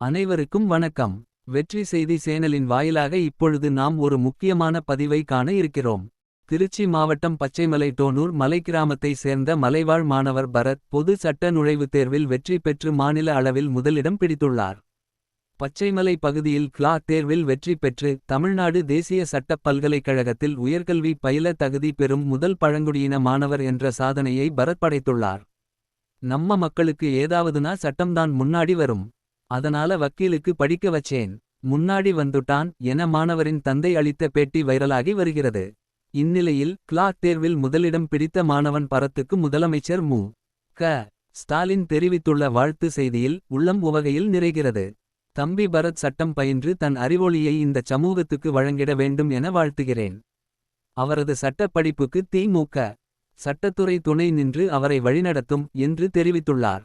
அனைவருக்கும் வணக்கம். வெற்றி செய்தி சேனலின் வாயிலாக இப்பொழுது நாம் ஒரு முக்கியமான பதிவை காண இருக்கிறோம். திருச்சி மாவட்டம் பச்சைமலை டோனூர் மலை கிராமத்தை சேர்ந்த மலைவாழ் மாணவர் பரத் பொது சட்ட நுழைவுத் தேர்வில் வெற்றி பெற்று மாநில அளவில் முதலிடம் பிடித்துள்ளார். பச்சைமலை பகுதியில் கிளா தேர்வில் வெற்றி பெற்று தமிழ்நாடு தேசிய சட்டப் பல்கலைக்கழகத்தில் உயர்கல்வி பயில தகுதி பெறும் முதல் பழங்குடியின மாணவர் என்ற சாதனையை பரத் படைத்துள்ளார். நம்ம மக்களுக்கு ஏதாவதுனா சட்டம்தான் முன்னாடி வரும். அதனால வக்கீலுக்கு படிக்க வச்சேன். முன்னாடி வந்துட்டான் என மாணவரின் தந்தை அளித்த பேட்டி வைரலாகி வருகிறது. இந்நிலையில் கிளாக் தேர்வில் முதலிடம் பிடித்த மாணவன் பரத்துக்கு முதலமைச்சர் மு. க. ஸ்டாலின் தெரிவித்துள்ள வாழ்த்து செய்தியில் உள்ளம் உவகையில் நிறைகிறது. தம்பி பரத் சட்டம் பயின்று தன் அறிவொளியை இந்த சமூகத்துக்கு வழங்கிட வேண்டும் என வாழ்த்துகிறேன். அவரது சட்டப் படிப்புக்கு திமுக சட்டத்துறை துணை நின்று அவரை வழிநடத்தும் என்று தெரிவித்துள்ளார்.